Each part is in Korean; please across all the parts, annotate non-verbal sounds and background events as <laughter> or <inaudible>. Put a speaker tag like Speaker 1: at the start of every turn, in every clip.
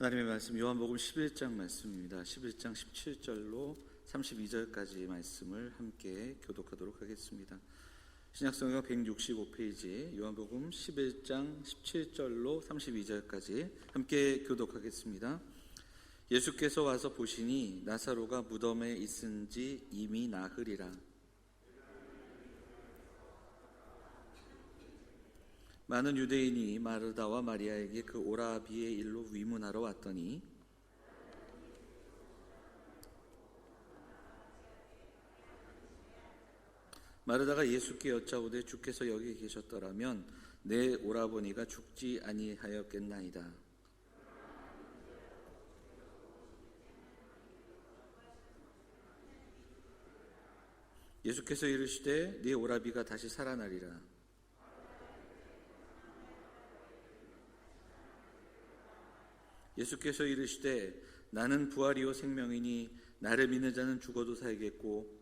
Speaker 1: 하나님의 말씀 요한복음 11장 말씀입니다. 11장 17절로 32절까지 말씀을 함께 교독하도록 하겠습니다. 신약성경 165페이지 요한복음 11장 17절로 32절까지 함께 교독하겠습니다. 예수께서 와서 보시니 나사로가 무덤에 있은 지 이미 나흘이라 많은 유대인이 마르다와 마리아에게 그 오라비의 일로 위문하러 왔더니 마르다가 예수께 여짜오되 주께서 여기 계셨더라면 내 오라버니가 죽지 아니하였겠나이다. 예수께서 이르시되 네 오라비가 다시 살아나리라. 예수께서 이르시되 나는 부활이요 생명이니 나를 믿는 자는 죽어도 살겠고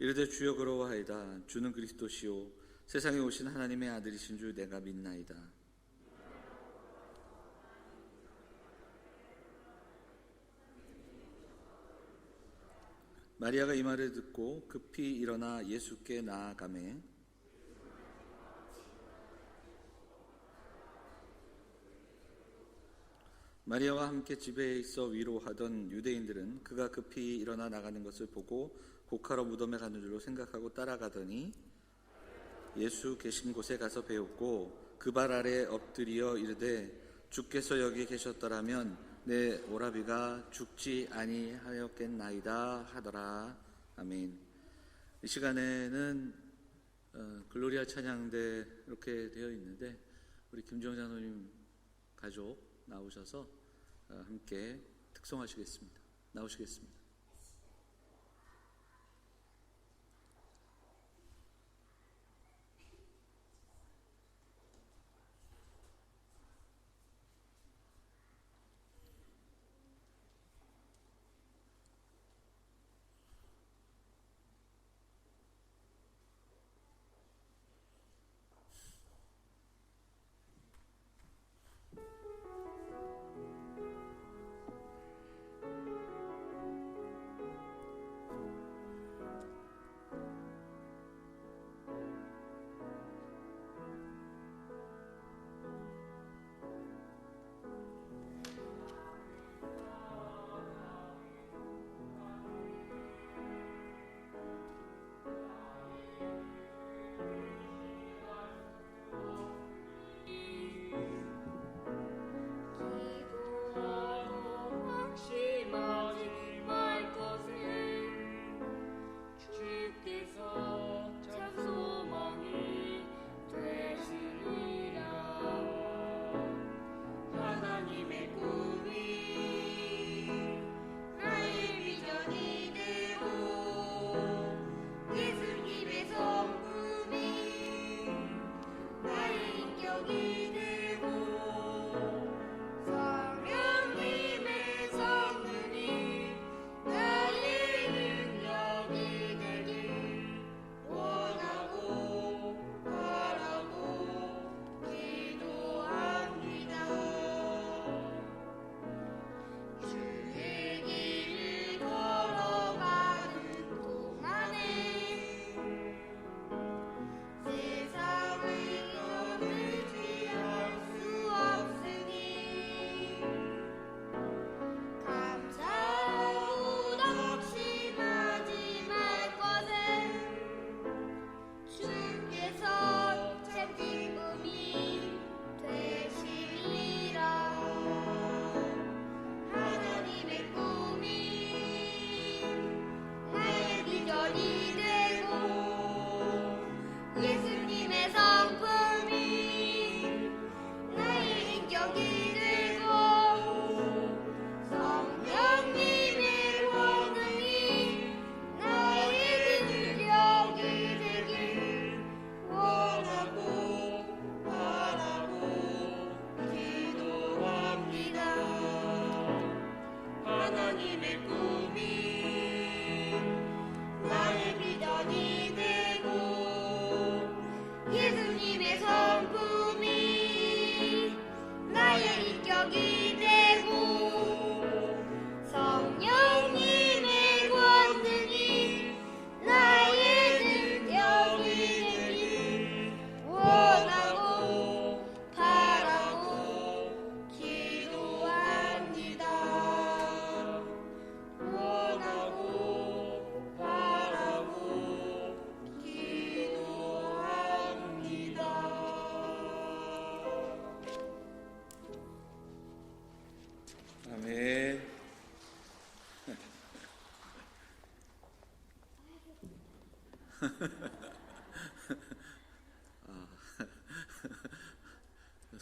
Speaker 1: 이르되 주여 그러하이다. 주는 그리스도시요. 세상에 오신 하나님의 아들이신 줄 내가 믿나이다. 마리아가 이 말을 듣고 급히 일어나 예수께 나아가매 마리아와 함께 집에 있어 위로하던 유대인들은 그가 급히 일어나 나가는 것을 보고 곡하러 무덤에 가는 줄로 생각하고 따라가더니 예수 계신 곳에 가서 배웠고 그 발 아래 엎드려 이르되 주께서 여기 계셨더라면 내 오라비가 죽지 아니하였겠나이다 하더라 아멘. 이 시간에는 어, 글로리아 찬양대 이렇게 되어 있는데 우리 김정 장로님 가족 나오셔서 어, 함께 특송하시겠습니다. 나오시겠습니다.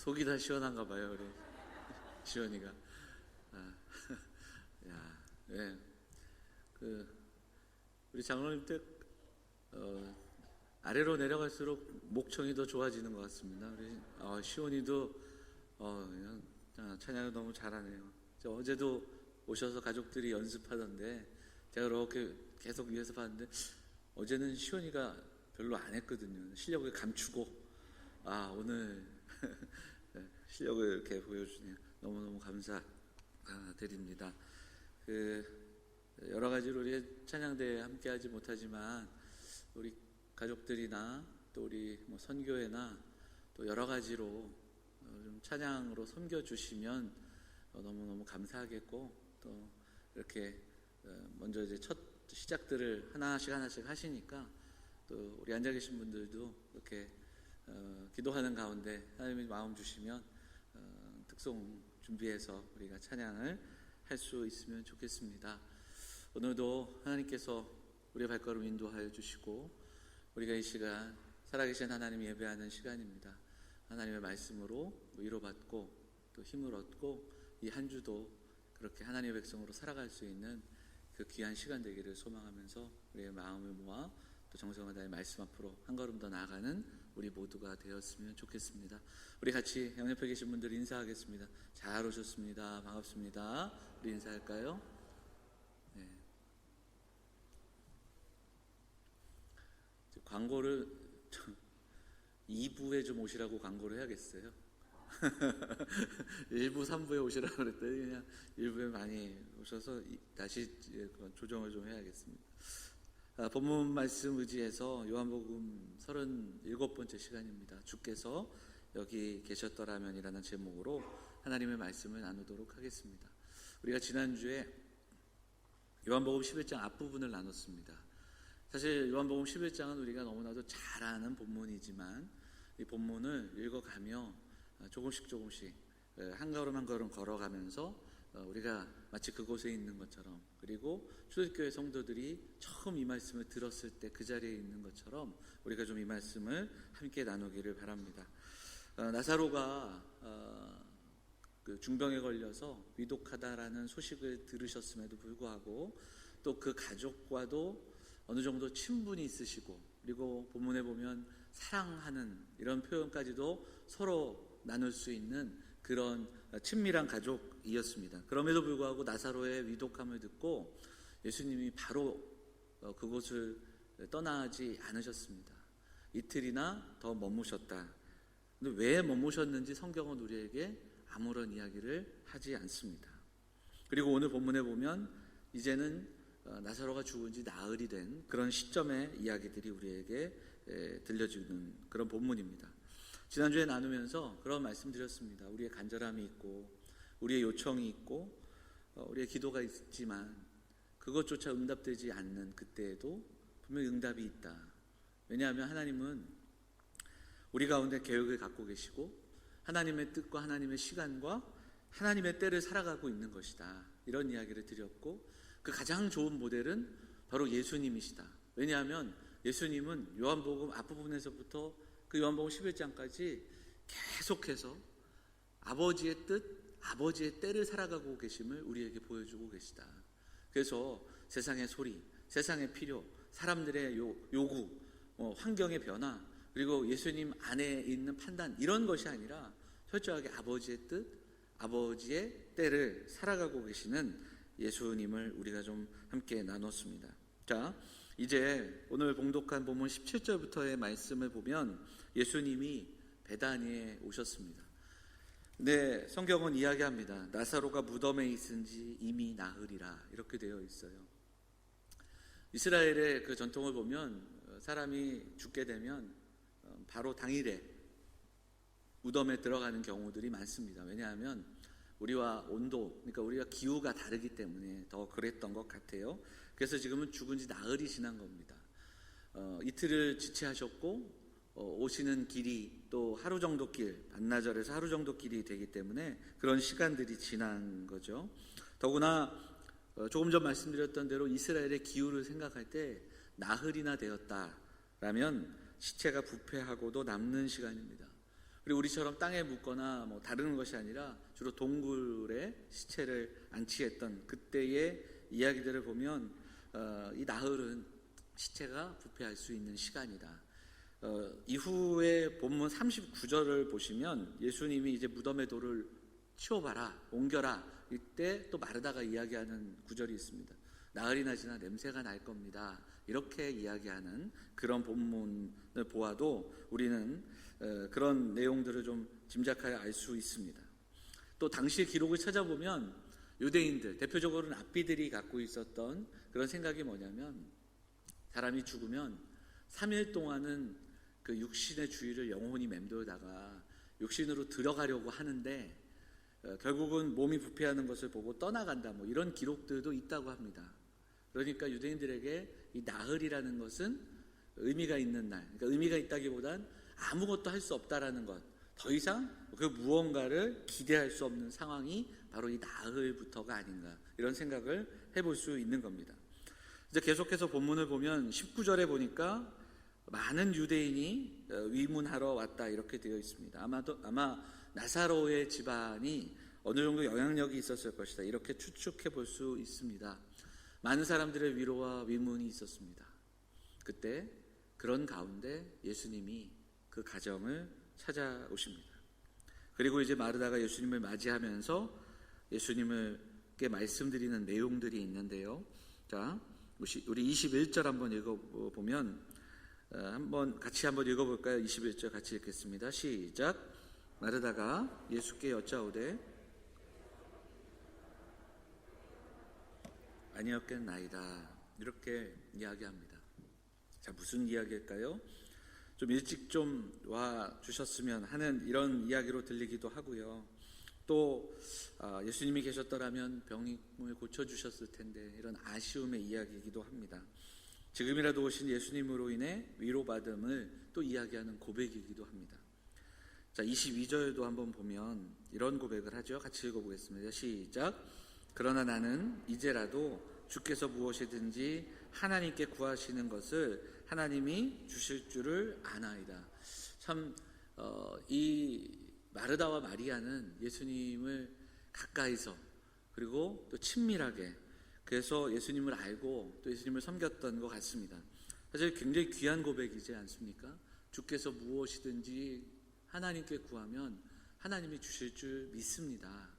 Speaker 1: 속이 다 시원한가 봐요, 우리 시원이가. 아, <laughs> 야, 예. 그 우리 장로님 때 어, 아래로 내려갈수록 목청이 더 좋아지는 것 같습니다. 우리 어, 시원이도 어, 그냥 아, 찬양을 너무 잘하네요. 저 어제도 오셔서 가족들이 연습하던데 제가 이렇게 계속 위에서 봤는데 어제는 시원이가 별로 안 했거든요. 실력을 감추고 아 오늘 네, <laughs> 실력을 이렇게 보여주네요. 너무 너무 감사드립니다. 그 여러 가지로 우리 찬양대에 함께하지 못하지만 우리 가족들이나 또 우리 뭐 선교회나 또 여러 가지로 어, 좀 찬양으로 섬겨 주시면 너무 너무 감사하겠고 또 이렇게 어, 먼저 이제 첫 시작들을 하나씩 하나씩 하시니까 또 우리 앉아 계신 분들도 이렇게 어, 기도하는 가운데 하나님이 마음 주시면 어, 특송 준비해서 우리가 찬양을 할 수 있으면 좋겠습니다. 오늘도 하나님께서 우리의 발걸음 인도하여 주시고 우리가 이 시간 살아계신 하나님 예배하는 시간입니다. 하나님의 말씀으로 위로받고 또 힘을 얻고 이 한 주도 그렇게 하나님의 백성으로 살아갈 수 있는 그 귀한 시간 되기를 소망하면서 우리의 마음을 모아 또 정성을 다해 말씀 앞으로 한 걸음 더 나아가는 우리 모두가 되었으면 좋겠습니다. 우리 같이 양옆에 계신 분들 인사하겠습니다. 잘 오셨습니다. 반갑습니다. 우리 인사할까요? 네. 광고를 <laughs> 2부에 좀 오시라고 광고를 해야겠어요. <laughs> 1부, 3부에 오시라고 그랬더니 그냥 1부에 많이 오셔서 다시 조정을 좀 해야겠습니다. 아, 본문 말씀 의지해서 요한복음 37번째 시간입니다. 주께서 여기 계셨더라면이라는 제목으로 하나님의 말씀을 나누도록 하겠습니다. 우리가 지난주에 요한복음 11장 앞부분을 나눴습니다. 사실 요한복음 11장은 우리가 너무나도 잘 아는 본문이지만 이 본문을 읽어가며 조금씩 조금씩 한 걸음 한 걸음 걸어가면서 우리가 마치 그곳에 있는 것처럼 그리고 초대교회 성도들이 처음 이 말씀을 들었을 때 그 자리에 있는 것처럼 우리가 좀 이 말씀을 함께 나누기를 바랍니다. 나사로가 그 중병에 걸려서 위독하다라는 소식을 들으셨음에도 불구하고 또 그 가족과도 어느 정도 친분이 있으시고 그리고 본문에 보면 사랑하는 이런 표현까지도 서로 나눌 수 있는 그런 친밀한 가족이었습니다. 그럼에도 불구하고 나사로의 위독함을 듣고 예수님이 바로 어, 그곳을 떠나지 않으셨습니다. 이틀이나 더 머무셨다. 근데 왜 머무셨는지 성경은 우리에게 아무런 이야기를 하지 않습니다. 그리고 오늘 본문에 보면 이제는 어, 나사로가 죽은 지 나흘이 된 그런 시점의 이야기들이 우리에게 들려주는 그런 본문입니다. 지난주에 나누면서 그런 말씀 드렸습니다. 우리의 간절함이 있고, 우리의 요청이 있고, 어, 우리의 기도가 있지만, 그것조차 응답되지 않는 그때에도 분명히 응답이 있다. 왜냐하면 하나님은 우리 가운데 계획을 갖고 계시고, 하나님의 뜻과 하나님의 시간과 하나님의 때를 살아가고 있는 것이다. 이런 이야기를 드렸고, 그 가장 좋은 모델은 바로 예수님이시다. 왜냐하면 예수님은 요한복음 앞부분에서부터 그 요한복음 11장까지 계속해서 아버지의 뜻, 아버지의 때를 살아가고 계심을 우리에게 보여주고 계시다. 그래서 세상의 소리, 세상의 필요, 사람들의 요, 요구, 어, 환경의 변화, 그리고 예수님 안에 있는 판단, 이런 것이 아니라 철저하게 아버지의 뜻, 아버지의 때를 살아가고 계시는 예수님을 우리가 좀 함께 나눴습니다. 자, 이제 오늘 봉독한 본문 17절부터의 말씀을 보면 예수님이 베다니에 오셨습니다. 네, 성경은 이야기합니다. 나사로가 무덤에 있은 지 이미 나흘이라 이렇게 되어 있어요. 이스라엘의 그 전통을 보면 사람이 죽게 되면 바로 당일에 무덤에 들어가는 경우들이 많습니다. 왜냐하면 우리와 온도, 그러니까 우리가 기후가 다르기 때문에 더 그랬던 것 같아요. 그래서 지금은 죽은 지 나흘이 지난 겁니다. 어, 이틀을 지체하셨고 어, 오시는 길이 또 하루 정도 길, 반나절에서 하루 정도 길이 되기 때문에 그런 시간들이 지난 거죠. 더구나 어, 조금 전 말씀드렸던 대로 이스라엘의 기후를 생각할 때 나흘이나 되었다라면 시체가 부패하고도 남는 시간입니다. 그리고 우리처럼 땅에 묻거나 뭐 다루는 것이 아니라 주로 동굴에 시체를 안치했던 그때의 이야기들을 보면 어, 이 나흘은 시체가 부패할 수 있는 시간이다. 어, 이후에 본문 39절을 보시면 예수님이 이제 무덤의 돌을 치워봐라, 옮겨라. 이때 또 마르다가 이야기하는 구절이 있습니다. 나흘이나 지나 냄새가 날 겁니다. 이렇게 이야기하는 그런 본문을 보아도 우리는 어, 그런 내용들을 좀 짐작하여 알 수 있습니다. 또 당시의 기록을 찾아보면 유대인들, 대표적으로는 랍비들이 갖고 있었던 그런 생각이 뭐냐면 사람이 죽으면 3일 동안은 그 육신의 주위를 영혼이 맴돌다가 육신으로 들어가려고 하는데 어, 결국은 몸이 부패하는 것을 보고 떠나간다 뭐 이런 기록들도 있다고 합니다. 그러니까 유대인들에게 이 나흘이라는 것은 의미가 있는 날, 그러니까 의미가 있다기보단 아무것도 할 수 없다라는 것, 더 이상 그 무언가를 기대할 수 없는 상황이 바로 이 나흘부터가 아닌가 이런 생각을 해볼 수 있는 겁니다. 이제 계속해서 본문을 보면 19절에 보니까 많은 유대인이 어, 위문하러 왔다 이렇게 되어 있습니다. 아마도 아마 나사로의 집안이 어느 정도 영향력이 있었을 것이다 이렇게 추측해 볼 수 있습니다. 많은 사람들의 위로와 위문이 있었습니다. 그때 그런 가운데 예수님이 그 가정을 찾아오십니다. 그리고 이제 마르다가 예수님을 맞이하면서 예수님을께 말씀드리는 내용들이 있는데요. 자, 우리 21절 한번 읽어보면 어, 한번 같이 한번 읽어볼까요? 21절 같이 읽겠습니다. 시작. 마르다가 예수께 여짜오되 아니었겠나이다. 이렇게 이야기합니다. 자, 무슨 이야기일까요? 좀 일찍 좀 와 주셨으면 하는 이런 이야기로 들리기도 하고요. 또 아, 예수님이 계셨더라면 병을 고쳐 주셨을 텐데 이런 아쉬움의 이야기이기도 합니다. 지금이라도 오신 예수님으로 인해 위로받음을 또 이야기하는 고백이기도 합니다. 자, 22절도 한번 보면 이런 고백을 하죠. 같이 읽어보겠습니다. 시작. 그러나 나는 이제라도 주께서 무엇이든지 하나님께 구하시는 것을 하나님이 주실 줄을 아나이다. 참, 어, 이 마르다와 마리아는 예수님을 가까이서 그리고 또 친밀하게 그래서 예수님을 알고 또 예수님을 섬겼던 것 같습니다. 사실 굉장히 귀한 고백이지 않습니까? 주께서 무엇이든지 하나님께 구하면 하나님이 주실 줄 믿습니다.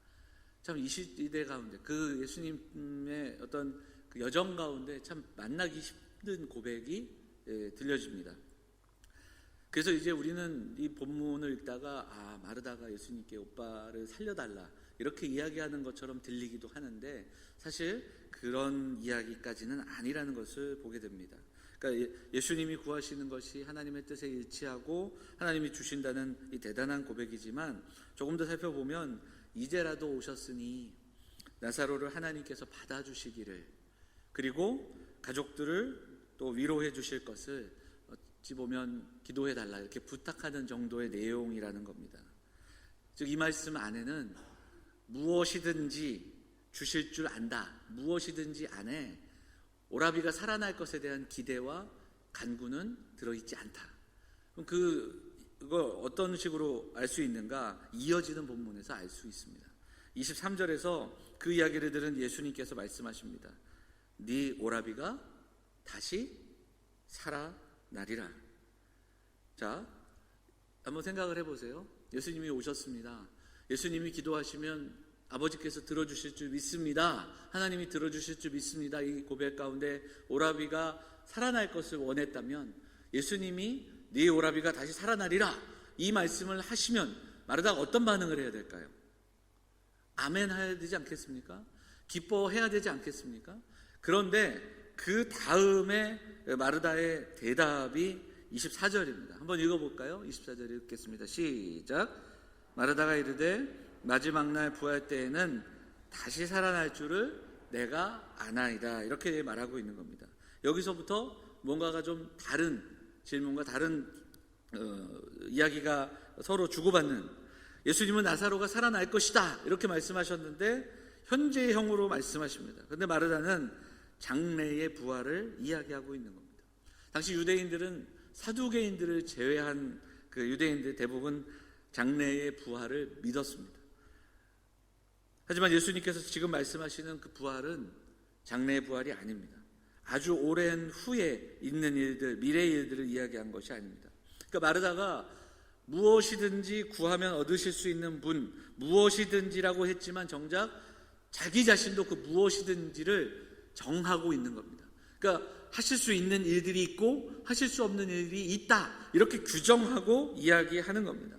Speaker 1: 참 이 시대 가운데 그 예수님의 어떤 그 여정 가운데 참 만나기 힘든 고백이 예, 들려집니다. 그래서 이제 우리는 이 본문을 읽다가 아 마르다가 예수님께 오빠를 살려달라 이렇게 이야기하는 것처럼 들리기도 하는데 사실 그런 이야기까지는 아니라는 것을 보게 됩니다. 그러니까 예, 예수님이 구하시는 것이 하나님의 뜻에 일치하고 하나님이 주신다는 이 대단한 고백이지만 조금 더 살펴보면 이제라도 오셨으니 나사로를 하나님께서 받아주시기를 그리고 가족들을 또 위로해 주실 것을 어찌 보면 기도해 달라 이렇게 부탁하는 정도의 내용이라는 겁니다. 즉 이 말씀 안에는 무엇이든지 주실 줄 안다. 무엇이든지 안에 오라비가 살아날 것에 대한 기대와 간구는 들어있지 않다. 그럼 그, 그걸 어떤 식으로 알 수 있는가? 이어지는 본문에서 알 수 있습니다. 23절에서 그 이야기를 들은 예수님께서 말씀하십니다. 네 오라비가 다시 살아 나리라. 자, 한번 생각을 해보세요. 예수님이 오셨습니다. 예수님이 기도하시면 아버지께서 들어주실 줄 믿습니다. 하나님이 들어주실 줄 믿습니다. 이 고백 가운데 오라비가 살아날 것을 원했다면 예수님이 네 오라비가 다시 살아나리라 이 말씀을 하시면 마르다가 어떤 반응을 해야 될까요? 아멘 해야 되지 않겠습니까? 기뻐해야 되지 않겠습니까? 그런데 그 다음에 마르다의 대답이 24절입니다. 한번 읽어볼까요? 24절 읽겠습니다. 시작. 마르다가 이르되 마지막 날 부활 때에는 다시 살아날 줄을 내가 아나이다. 이렇게 말하고 있는 겁니다. 여기서부터 뭔가가 좀 다른 질문과 다른 어, 이야기가 서로 주고받는 예수님은 나사로가 살아날 것이다. 이렇게 말씀하셨는데 현재형으로 말씀하십니다. 그런데 마르다는 장래의 부활을 이야기하고 있는 겁니다. 당시 유대인들은 사두개인들을 제외한 그 유대인들 대부분 장래의 부활을 믿었습니다. 하지만 예수님께서 지금 말씀하시는 그 부활은 장래의 부활이 아닙니다. 아주 오랜 후에 있는 일들, 미래의 일들을 이야기한 것이 아닙니다. 그러니까 마르다가 무엇이든지 구하면 얻으실 수 있는 분, 무엇이든지라고 했지만 정작 자기 자신도 그 무엇이든지를 정하고 있는 겁니다. 그러니까 하실 수 있는 일들이 있고 하실 수 없는 일이 있다. 이렇게 규정하고 이야기하는 겁니다.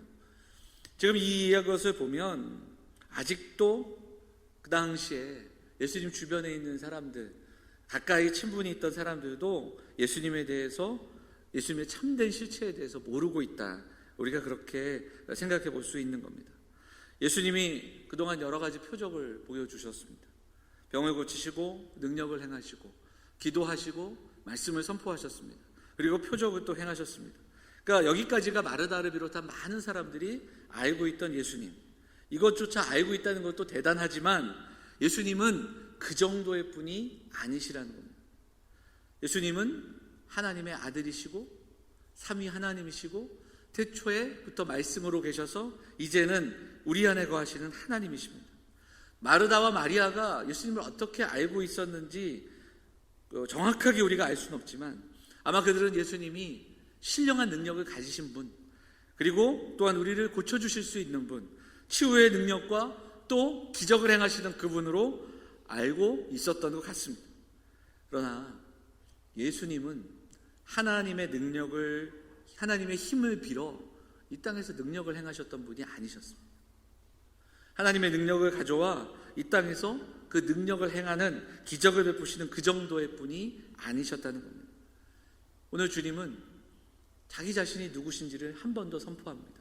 Speaker 1: 지금 이 이야기를 보면 아직도 그 당시에 예수님 주변에 있는 사람들, 가까이 친분이 있던 사람들도 예수님에 대해서 예수님의 참된 실체에 대해서 모르고 있다. 우리가 그렇게 생각해 볼 수 있는 겁니다. 예수님이 그동안 여러 가지 표적을 보여주셨습니다. 병을 고치시고 능력을 행하시고 기도하시고 말씀을 선포하셨습니다. 그리고 표적을 또 행하셨습니다. 그러니까 여기까지가 마르다를 비롯한 많은 사람들이 알고 있던 예수님. 이것조차 알고 있다는 것도 대단하지만 예수님은 그 정도의 분이 아니시라는 겁니다. 예수님은 하나님의 아들이시고 삼위 하나님이시고 태초에부터 말씀으로 계셔서 이제는 우리 안에 거하시는 하나님이십니다. 마르다와 마리아가 예수님을 어떻게 알고 있었는지 어, 정확하게 우리가 알 수는 없지만 아마 그들은 예수님이 신령한 능력을 가지신 분 그리고 또한 우리를 고쳐주실 수 있는 분 치유의 능력과 또 기적을 행하시는 그분으로 알고 있었던 것 같습니다. 그러나 예수님은 하나님의 능력을 하나님의 힘을 빌어 이 땅에서 능력을 행하셨던 분이 아니셨습니다. 하나님의 능력을 가져와 이 땅에서 그 능력을 행하는 기적을 베푸시는 그 정도의 분이 아니셨다는 겁니다. 오늘 주님은 자기 자신이 누구신지를 한 번 더 선포합니다.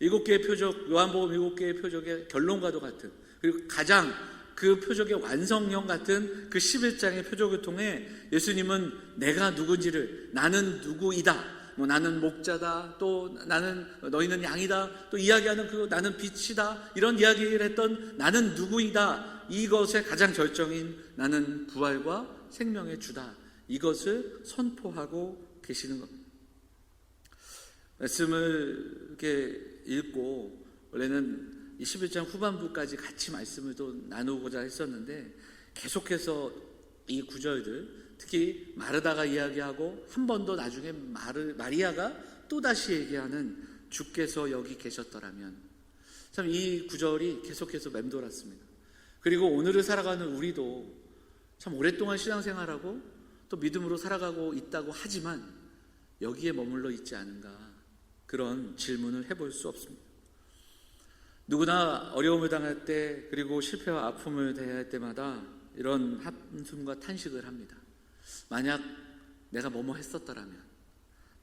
Speaker 1: 일곱 개의 표적, 요한복음 일곱 개의 표적의 결론과도 같은 그리고 가장 그 표적의 완성형 같은 그 11장의 표적을 통해 예수님은 내가 누군지를 나는 누구이다. 뭐 나는 목자다. 또 나는 너희는 양이다. 또 이야기하는 그 나는 빛이다. 이런 이야기를 했던 나는 누구이다. 이것의 가장 결정인 나는 부활과 생명의 주다. 이것을 선포하고 계시는 겁니다. 말씀을 이렇게 읽고 원래는 21장 후반부까지 같이 말씀을 또 나누고자 했었는데 계속해서 이 구절들 특히 마르다가 이야기하고 한 번 더 나중에 마르, 마리아가 또다시 얘기하는 주께서 여기 계셨더라면 참 이 구절이 계속해서 맴돌았습니다. 그리고 오늘을 살아가는 우리도 참 오랫동안 신앙생활하고 또 믿음으로 살아가고 있다고 하지만 여기에 머물러 있지 않은가 그런 질문을 해볼 수 없습니다. 누구나 어려움을 당할 때 그리고 실패와 아픔을 대할 때마다 이런 한숨과 탄식을 합니다. 만약 내가 뭐뭐 했었더라면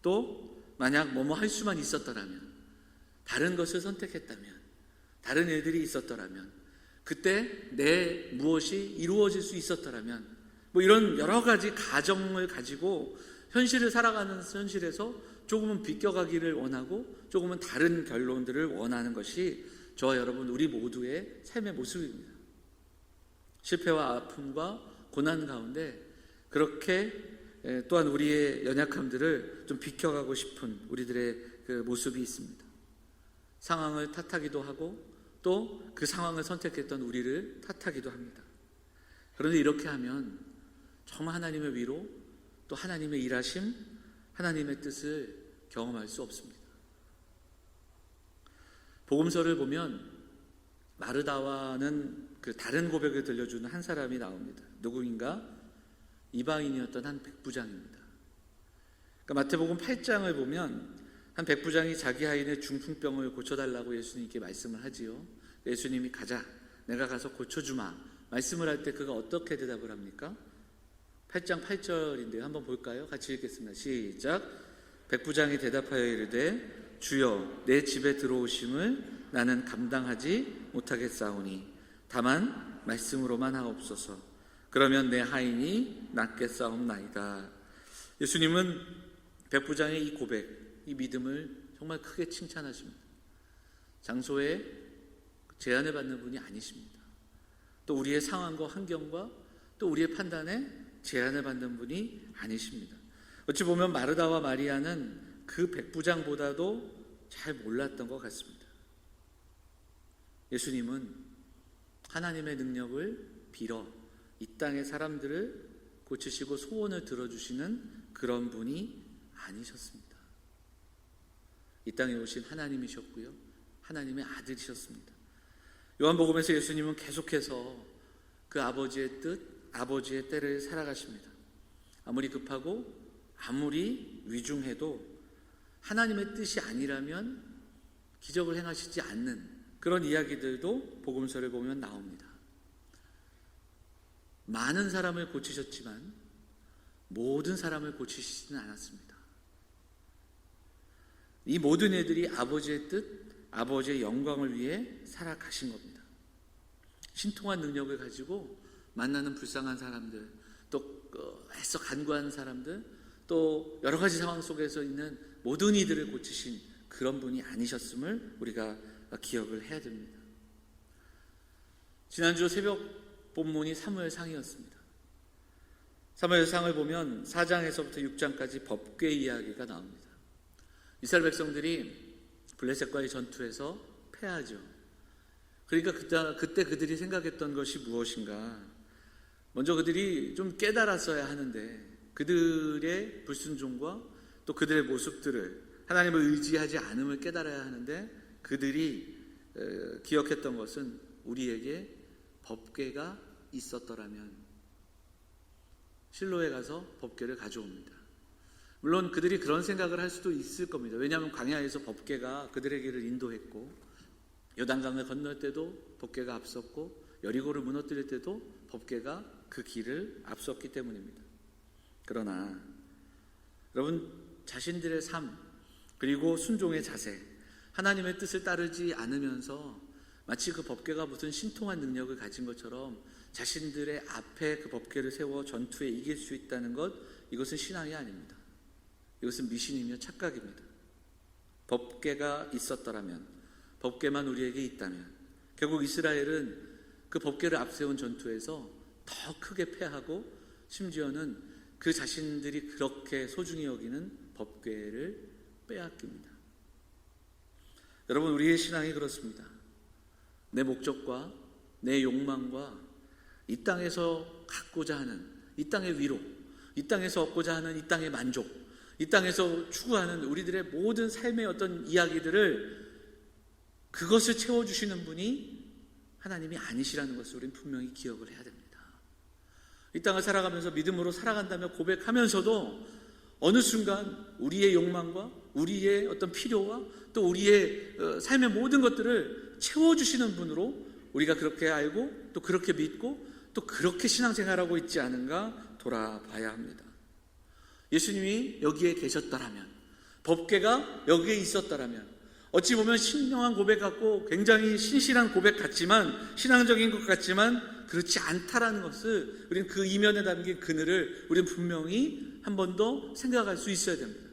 Speaker 1: 또 만약 뭐뭐 할 수만 있었더라면 다른 것을 선택했다면 다른 일들이 있었더라면 그때 내 무엇이 이루어질 수 있었더라면 뭐 이런 여러 가지 가정을 가지고 현실을 살아가는 현실에서 조금은 비껴가기를 원하고 조금은 다른 결론들을 원하는 것이 저와 여러분 우리 모두의 삶의 모습입니다. 실패와 아픔과 고난 가운데 그렇게 또한 우리의 연약함들을 좀 비켜가고 싶은 우리들의 그 모습이 있습니다. 상황을 탓하기도 하고 또 그 상황을 선택했던 우리를 탓하기도 합니다. 그런데 이렇게 하면 정말 하나님의 위로 또 하나님의 일하심, 하나님의 뜻을 경험할 수 없습니다. 복음서를 보면 마르다와는 그 다른 고백을 들려주는 한 사람이 나옵니다. 누구인가? 이방인이었던 한 백부장입니다. 그러니까 마태복음 8장을 보면 한 백부장이 자기 아이의 중풍병을 고쳐달라고 예수님께 말씀을 하지요. 예수님이 가자, 내가 가서 고쳐주마. 말씀을 할 때 그가 어떻게 대답을 합니까? 8장 8절인데요. 한번 볼까요? 같이 읽겠습니다. 시작. 백부장이 대답하여 이르되 주여 내 집에 들어오심을 나는 감당하지 못하겠사오니 다만 말씀으로만 하옵소서. 그러면 내 하인이 낫게 싸움나이다. 예수님은 백부장의 이 고백, 이 믿음을 정말 크게 칭찬하십니다. 장소에 제한을 받는 분이 아니십니다. 또 우리의 상황과 환경과 또 우리의 판단에 제한을 받는 분이 아니십니다. 어찌 보면 마르다와 마리아는 그 백부장보다도 잘 몰랐던 것 같습니다. 예수님은 하나님의 능력을 빌어 이 땅의 사람들을 고치시고 소원을 들어주시는 그런 분이 아니셨습니다. 이 땅에 오신 하나님이셨고요. 하나님의 아들이셨습니다. 요한복음에서 예수님은 계속해서 그 아버지의 뜻, 아버지의 때를 살아가십니다. 아무리 급하고 아무리 위중해도 하나님의 뜻이 아니라면 기적을 행하시지 않는 그런 이야기들도 복음서를 보면 나옵니다. 많은 사람을 고치셨지만 모든 사람을 고치시지는 않았습니다. 이 모든 애들이 아버지의 뜻, 아버지의 영광을 위해 살아가신 겁니다. 신통한 능력을 가지고 만나는 불쌍한 사람들, 또 어, 애써 간구하는 사람들, 또 여러 가지 상황 속에서 있는 모든 이들을 고치신 그런 분이 아니셨음을 우리가 기억을 해야 됩니다. 지난주 새벽 본문이 사무엘상이었습니다. 사무엘상을 보면 4장에서부터 6장까지 법궤 이야기가 나옵니다. 이스라엘 백성들이 블레셋과의 전투에서 패하죠. 그러니까 그때, 그때 그들이 생각했던 것이 무엇인가? 먼저 그들이 좀 깨달았어야 하는데 그들의 불순종과 또 그들의 모습들을 하나님을 의지하지 않음을 깨달아야 하는데 그들이 어, 기억했던 것은 우리에게 법궤가 있었더라면 실로에 가서 법궤를 가져옵니다. 물론 그들이 그런 생각을 할 수도 있을 겁니다. 왜냐하면 광야에서 법궤가 그들의 길을 인도했고 요단강을 건널 때도 법궤가 앞섰고 여리고를 무너뜨릴 때도 법궤가 그 길을 앞섰기 때문입니다. 그러나 여러분 자신들의 삶 그리고 순종의 자세 하나님의 뜻을 따르지 않으면서 마치 그 법궤가 무슨 신통한 능력을 가진 것처럼 자신들의 앞에 그 법궤를 세워 전투에 이길 수 있다는 것 이것은 신앙이 아닙니다. 이것은 미신이며 착각입니다. 법궤가 있었더라면 법궤만 우리에게 있다면 결국 이스라엘은 그 법궤를 앞세운 전투에서 더 크게 패하고 심지어는 그 자신들이 그렇게 소중히 여기는 법궤를 빼앗깁니다. 여러분 우리의 신앙이 그렇습니다. 내 목적과 내 욕망과 이 땅에서 갖고자 하는 이 땅의 위로, 이 땅에서 얻고자 하는 이 땅의 만족, 이 땅에서 추구하는 우리들의 모든 삶의 어떤 이야기들을 그것을 채워주시는 분이 하나님이 아니시라는 것을 우리는 분명히 기억을 해야 됩니다. 이 땅을 살아가면서 믿음으로 살아간다며 고백하면서도 어느 순간 우리의 욕망과 우리의 어떤 필요와 또 우리의 어, 삶의 모든 것들을 채워주시는 분으로 우리가 그렇게 알고 또 그렇게 믿고 또 그렇게 신앙생활하고 있지 않은가 돌아봐야 합니다. 예수님이 여기에 계셨더라면, 법계가 여기에 있었더라면, 어찌 보면 신령한 고백 같고 굉장히 신실한 고백 같지만, 신앙적인 것 같지만, 그렇지 않다라는 것을 우리는 그 이면에 담긴 그늘을 우리는 분명히 한 번 더 생각할 수 있어야 됩니다.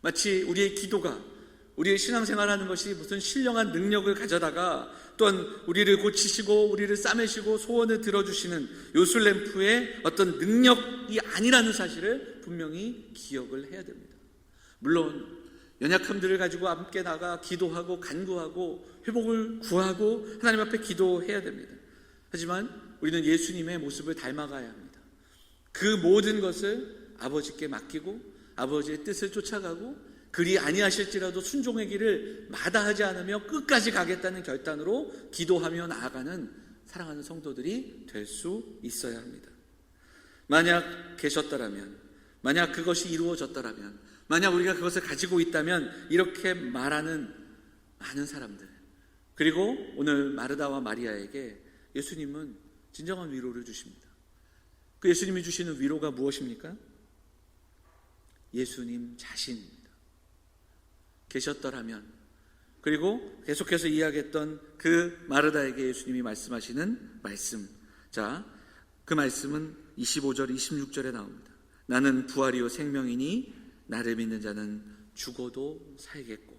Speaker 1: 마치 우리의 기도가 우리의 신앙생활하는 것이 무슨 신령한 능력을 가져다가 또한 우리를 고치시고 우리를 싸매시고 소원을 들어주시는 요술램프의 어떤 능력이 아니라는 사실을 분명히 기억을 해야 됩니다. 물론 연약함들을 가지고 함께 나가 기도하고 간구하고 회복을 구하고 하나님 앞에 기도해야 됩니다. 하지만 우리는 예수님의 모습을 닮아가야 합니다. 그 모든 것을 아버지께 맡기고 아버지의 뜻을 쫓아가고 그리 아니하실지라도 순종의 길을 마다하지 않으며 끝까지 가겠다는 결단으로 기도하며 나아가는 사랑하는 성도들이 될 수 있어야 합니다. 만약 계셨더라면, 만약 그것이 이루어졌더라면, 만약 우리가 그것을 가지고 있다면 이렇게 말하는 많은 사람들, 그리고 오늘 마르다와 마리아에게 예수님은 진정한 위로를 주십니다. 그 예수님이 주시는 위로가 무엇입니까? 예수님 자신입니다. 계셨더라면 그리고 계속해서 이야기했던 그 마르다에게 예수님이 말씀하시는 말씀. 자, 그 말씀은 25절, 26절에 나옵니다. 나는 부활이요 생명이니 나를 믿는 자는 죽어도 살겠고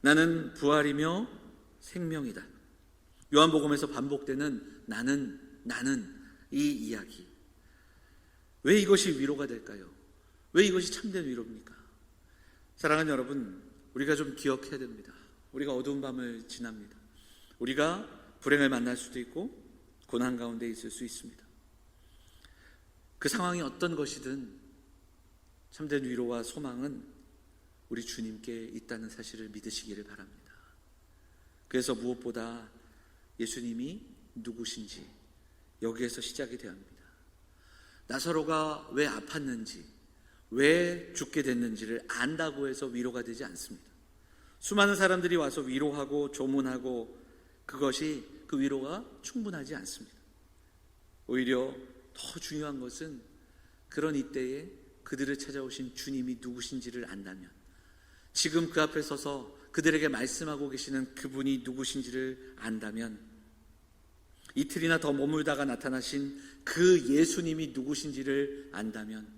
Speaker 1: 나는 부활이며 생명이다. 요한복음에서 반복되는 나는 나는 이 이야기. 왜 이것이 위로가 될까요? 왜 이것이 참된 위로입니까? 사랑하는 여러분, 우리가 좀 기억해야 됩니다. 우리가 어두운 밤을 지납니다. 우리가 불행을 만날 수도 있고 고난 가운데 있을 수 있습니다. 그 상황이 어떤 것이든 참된 위로와 소망은 우리 주님께 있다는 사실을 믿으시기를 바랍니다. 그래서 무엇보다 예수님이 누구신지 여기에서 시작이 되어 합니다. 나사로가 왜 아팠는지, 왜 죽게 됐는지를 안다고 해서 위로가 되지 않습니다. 수많은 사람들이 와서 위로하고 조문하고 그것이 그 위로가 충분하지 않습니다. 오히려 더 중요한 것은 그런 이때에 그들을 찾아오신 주님이 누구신지를 안다면 지금 그 앞에 서서 그들에게 말씀하고 계시는 그분이 누구신지를 안다면 이틀이나 더 머물다가 나타나신 그 예수님이 누구신지를 안다면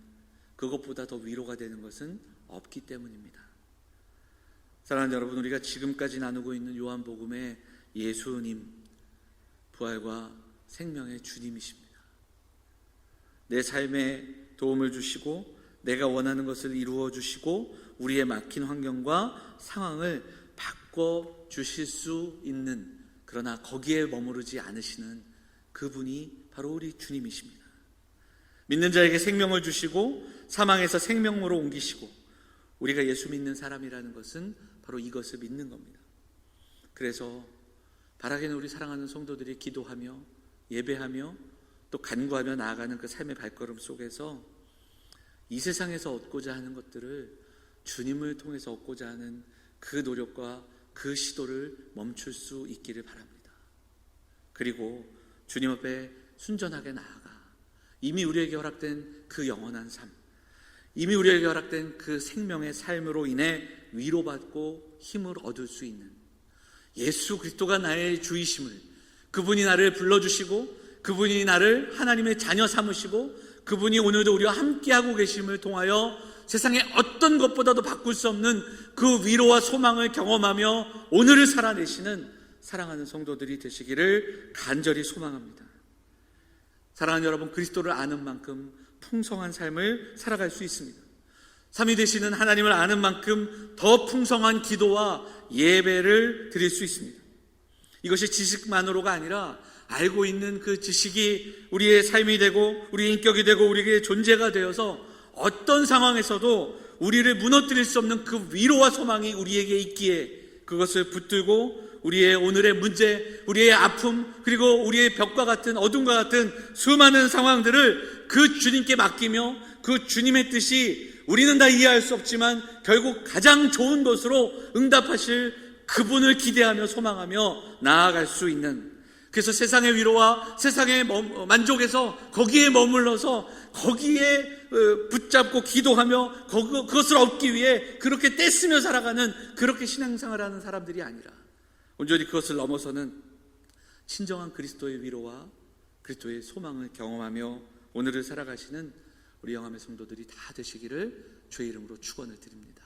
Speaker 1: 그것보다 더 위로가 되는 것은 없기 때문입니다. 사랑하는 여러분, 우리가 지금까지 나누고 있는 요한복음의 예수님, 부활과 생명의 주님이십니다. 내 삶에 도움을 주시고 내가 원하는 것을 이루어 주시고 우리의 막힌 환경과 상황을 바꿔 주실 수 있는 그러나 거기에 머무르지 않으시는 그분이 바로 우리 주님이십니다. 믿는 자에게 생명을 주시고 사망에서 생명으로 옮기시고 우리가 예수 믿는 사람이라는 것은 바로 이것을 믿는 겁니다. 그래서 바라기는 우리 사랑하는 성도들이 기도하며 예배하며 또 간구하며 나아가는 그 삶의 발걸음 속에서 이 세상에서 얻고자 하는 것들을 주님을 통해서 얻고자 하는 그 노력과 그 시도를 멈출 수 있기를 바랍니다. 그리고 주님 앞에 순전하게 나아가 이미 우리에게 허락된 그 영원한 삶, 이미 우리에게 허락된 그 생명의 삶으로 인해 위로받고 힘을 얻을 수 있는 예수 그리스도가 나의 주이심을 그분이 나를 불러주시고 그분이 나를 하나님의 자녀 삼으시고 그분이 오늘도 우리와 함께하고 계심을 통하여 세상의 어떤 것보다도 바꿀 수 없는 그 위로와 소망을 경험하며 오늘을 살아내시는 사랑하는 성도들이 되시기를 간절히 소망합니다. 사랑하는 여러분, 그리스도를 아는 만큼 풍성한 삶을 살아갈 수 있습니다. 삼위 되시는 하나님을 아는 만큼 더 풍성한 기도와 예배를 드릴 수 있습니다. 이것이 지식만으로가 아니라 알고 있는 그 지식이 우리의 삶이 되고 우리의 인격이 되고 우리에게 존재가 되어서 어떤 상황에서도 우리를 무너뜨릴 수 없는 그 위로와 소망이 우리에게 있기에 그것을 붙들고 우리의 오늘의 문제, 우리의 아픔, 그리고 우리의 벽과 같은 어둠과 같은 수많은 상황들을 그 주님께 맡기며 그 주님의 뜻이 우리는 다 이해할 수 없지만 결국 가장 좋은 것으로 응답하실 그분을 기대하며 소망하며 나아갈 수 있는. 그래서 세상의 위로와 세상의 만족에서 거기에 머물러서 거기에 어, 붙잡고 기도하며 그것을 얻기 위해 그렇게 떼쓰며 살아가는 그렇게 신앙생활 하는 사람들이 아니라 온전히 그것을 넘어서는 친정한 그리스도의 위로와 그리스도의 소망을 경험하며 오늘을 살아가시는 우리 영암의 성도들이 다 되시기를 주의 이름으로 축원을 드립니다.